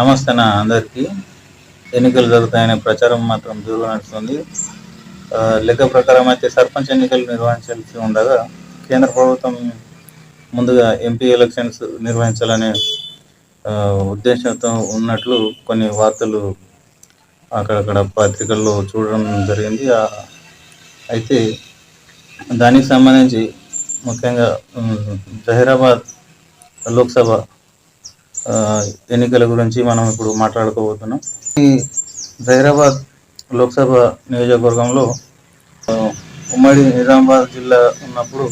నమస్తే నా అందరికీ. ఎన్నికలు జరుగుతాయనే ప్రచారం మాత్రం జోరుగా నడుస్తుంది. లెక్క ప్రకారం అయితే సర్పంచ్ ఎన్నికలు నిర్వహించాల్సి ఉండగా కేంద్ర ప్రభుత్వం ముందుగా ఎంపీ ఎలక్షన్స్ నిర్వహించాలనే ఉద్దేశంతో ఉన్నట్లు కొన్ని వార్తలు అక్కడక్కడ పత్రికల్లో చూడడం జరిగింది. అయితే దానికి సంబంధించి ముఖ్యంగా జహీరాబాద్ లోక్సభ ఎన్నికల గురించి మనం ఇప్పుడు మాట్లాడుకోబోతున్నాం. ఈ జైరాబాద్ లోక్సభ నియోజకవర్గంలో ఉమ్మడి నిజామాబాద్ జిల్లా ఉన్నప్పుడు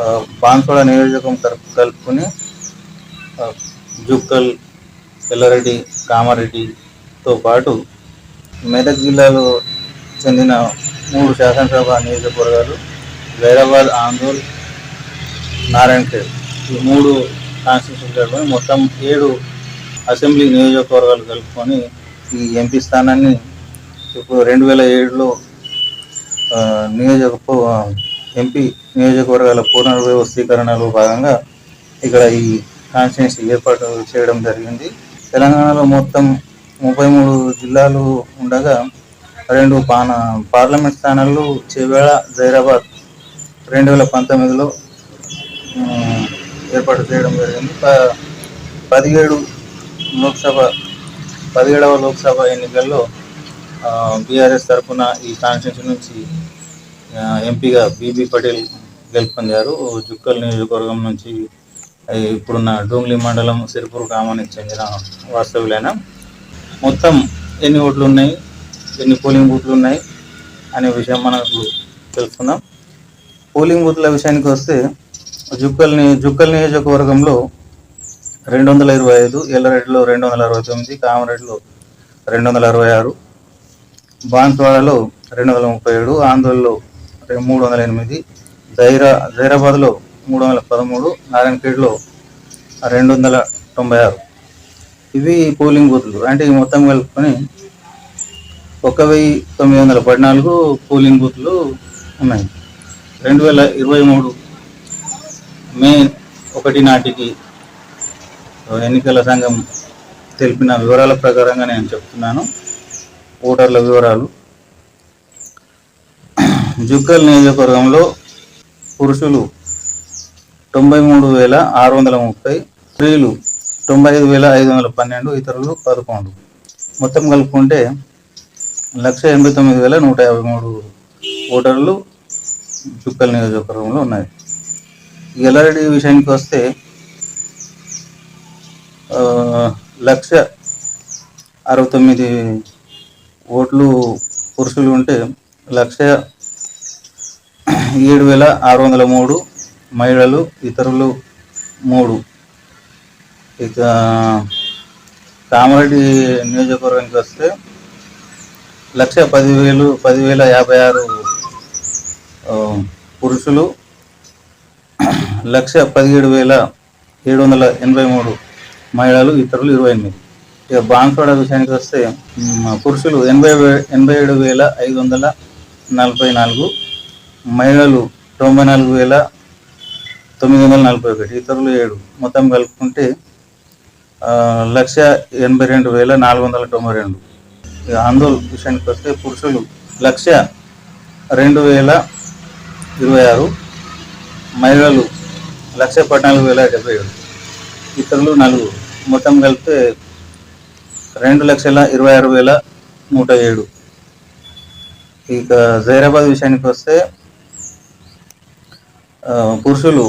ఆ, నియోజకం నియోజకవర్గం తరపు కలుపుకొని జుక్కల్ ఎల్లారెడ్డి కామారెడ్డితో పాటు మెదక్ జిల్లాలో చెందిన మూడు శాసనసభ నియోజకవర్గాలు జైరాబాద్ ఆందోళ్ నారాయణఖేడ్. ఈ మూడు కాన్స్టిట్యూషన్లలో మొత్తం ఏడు అసెంబ్లీ నియోజకవర్గాలు కలుపుకొని ఈ ఎంపీ స్థానాన్ని ఇప్పుడు రెండు వేల ఏడులో నియోజక ఎంపీ నియోజకవర్గాల పునర్వ్యవస్థీకరణలో భాగంగా ఇక్కడ ఈ కాన్స్టిట్యున్సీ ఏర్పాటు చేయడం జరిగింది. తెలంగాణలో మొత్తం ముప్పై మూడు జిల్లాలు ఉండగా రెండు పాన పార్లమెంట్ స్థానాలు చేవేళ జైరాబాద్ రెండు వేల పంతొమ్మిదిలో ఏర్పాటు చేయడం జరిగింది. పదిహేడు లోక్సభ పదిహేడవ లోక్సభ ఎన్నికల్లో బీఆర్ఎస్ తరఫున ఈ కాన్స్టిట్యూన్సీ నుంచి ఎంపీగా బీబీ పటేల్ గెలుపొందారు. జుక్కల్ నియోజకవర్గం నుంచి ఇప్పుడున్న డోంగ్లీ మండలం సిరిపూర్ గ్రామానికి చెందిన వాస్తవులైన మొత్తం ఎన్ని ఓట్లు ఉన్నాయి ఎన్ని పోలింగ్ బూత్లు ఉన్నాయి అనే విషయం మనకు తెలుసుకుందాం. పోలింగ్ బూత్ల విషయానికి వస్తే జుక్కల్ని జుక్కల్ నియోజకవర్గంలో రెండు వందల ఇరవై ఐదు ఎల్లరెడ్డిలో రెండు వందల అరవై తొమ్మిది కామరెడ్డిలో రెండు వందల అరవై ఆరు బాన్స్వాడలో రెండు వందల ముప్పై ఏడు ఆంధ్రలో మూడు వందల ఎనిమిది జైరా జైరాబాద్లో మూడు వందల పదమూడు నారాయణఖేడ్లో రెండు వందల తొంభై ఆరు. ఇవి పోలింగ్ బూత్లు. అంటే ఈ మొత్తం కలుపుకొని ఒక వెయ్యి తొమ్మిది వందల పద్నాలుగు పోలింగ్ బూత్లు ఉన్నాయి. రెండు వేల ఇరవై మూడు మే ఒకటి నాటికి ఎన్నికల సంఘం తెలిపిన వివరాల ప్రకారంగా నేను చెప్తున్నాను. ఓటర్ల వివరాలు. జుక్కల్ నియోజకవర్గంలో పురుషులు తొంభై మూడు వేల ఆరు వందల ముప్పై స్త్రీలు తొంభై ఐదు వేల ఐదు వందల పన్నెండు ఇతరులు పదకొండు. మొత్తం కలుపుకుంటే లక్ష ఎనభై తొమ్మిది వేల నూట యాభై మూడు ఓటర్లు జుక్కల్ నియోజకవర్గంలో ఉన్నాయి. ఎల్లారెడ్డి విషయానికి వస్తే లక్ష అరవై తొమ్మిది ఓట్లు పురుషులు ఉంటే లక్ష ఏడు వేల ఆరు వందల మూడు మహిళలు ఇతరులు మూడు. ఇక కామారెడ్డి నియోజకవర్గానికి వస్తే లక్ష పదివేలు పదివేల యాభై ఆరు పురుషులు లక్ష పదిహేడు వేల ఏడు వందల ఎనభై మూడు మహిళలు ఇతరులు ఇరవై ఎనిమిది. ఇక బాన్సోడ విషయానికి వస్తే పురుషులు ఎనభై ఎనభై ఏడు వేల ఐదు వందల నలభై నాలుగు మహిళలు తొంభై నాలుగు వేల తొమ్మిది వందల నలభై ఒకటి ఇతరులు ఏడు. మొత్తం కలుపుకుంటే లక్ష ఎనభై రెండు వేల నాలుగు వందల తొంభై రెండు. ఇక ఆందోళన విషయానికి వస్తే పురుషులు లక్ష రెండు వేల ఇరవై ఆరు మహిళలు లక్ష పద్నాలుగు వేల డెబ్బై ఏడు. ఇతరులు నలుగురు. మొత్తం కలిపితే రెండు లక్షల ఇరవై ఆరు వేల నూట ఏడు. ఇక జైరాబాద్ విషయానికి వస్తే పురుషులు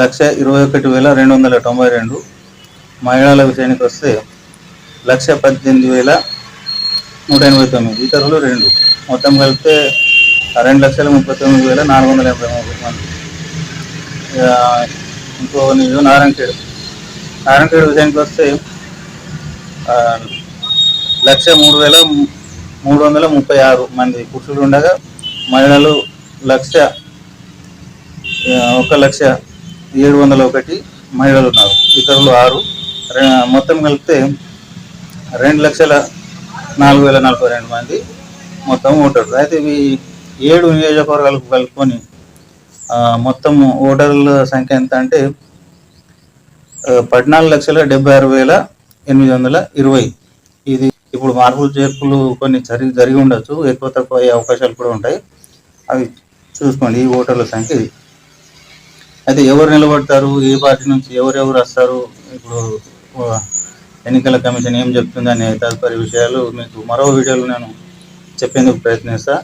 లక్ష ఇరవై ఒకటి వేల రెండు వందల తొంభై రెండు. మహిళల విషయానికి వస్తే లక్ష పద్దెనిమిది వేల నూట ఎనభై తొమ్మిది. ఇతరులు రెండు. మొత్తం కలిపితే రెండు లక్షల ముప్పై తొమ్మిది వేల నాలుగు వందల ఎనభై మూడు. ఇంకో నిజం నారాయణఖేడ్. నారాయణఖేడ్ విషయానికి వస్తే లక్ష మూడు వేల మూడు వందల ముప్పై ఆరు మంది పురుషులు ఉండగా మహిళలు లక్ష ఒక లక్ష ఏడు వందల ఒకటి మహిళలు ఉన్నారు. ఇతరులు ఆరు. మొత్తం కలిపితే రెండు లక్షల నాలుగు వేల నలభై రెండు మంది మొత్తం ఓటర్లు అయితే ఇవి ఏడు నియోజకవర్గాలకు కలుపుకొని మొత్తం ఓటర్ల సంఖ్య ఎంత అంటే పద్నాలుగు లక్షల డెబ్బై ఆరు వేల ఎనిమిది వందల ఇరవై. ఇది ఇప్పుడు మార్పులు చేర్పులు కొన్ని జరిగి జరిగి ఉండొచ్చు ఎక్కువ తక్కువ అయ్యే అవకాశాలు కూడా ఉంటాయి. అవి చూసుకోండి ఈ ఓటర్ల సంఖ్య ఇది. అయితే ఎవరు నిలబడతారు ఏ పార్టీ నుంచి ఎవరెవరు వస్తారు ఇప్పుడు ఎన్నికల కమిషన్ ఏం చెప్తుంది అనే తదుపరి విషయాలు మీకు మరో వీడియోలో నేను చెప్పేందుకు ప్రయత్నిస్తా.